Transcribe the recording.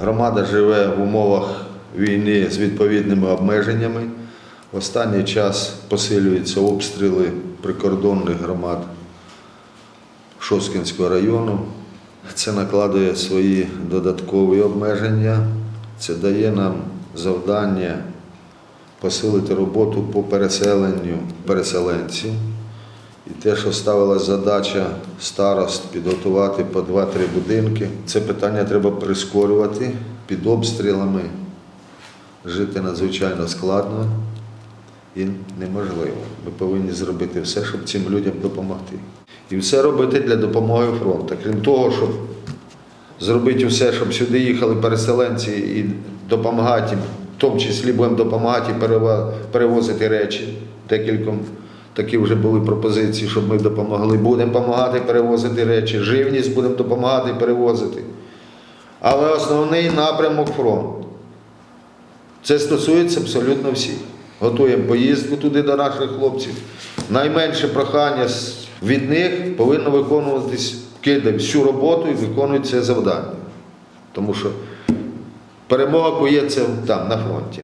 Громада живе в умовах війни з відповідними обмеженнями. В останній час посилюються обстріли прикордонних громад Шоскінського району. Це накладує свої додаткові обмеження. Це дає нам завдання посилити роботу по переселенню переселенців. Те, що ставилась задача старост підготувати по 2-3 будинки, це питання треба прискорювати під обстрілами. Жити надзвичайно складно і неможливо. Ми повинні зробити все, щоб цим людям допомогти. І все робити для допомоги фронту. Крім того, щоб зробити все, щоб сюди їхали переселенці і допомагати, їм, в тому числі будемо допомагати перевозити речі. Декільком такі вже були пропозиції, щоб ми допомогли. Будемо допомагати перевозити речі, живність будемо допомагати перевозити. Але основний напрямок фронт. Це стосується абсолютно всіх. Готуємо поїздку туди до наших хлопців. Найменше прохання від них повинно виконуватись, кидаємо всю роботу і виконують це завдання. Тому що перемога кується там, на фронті.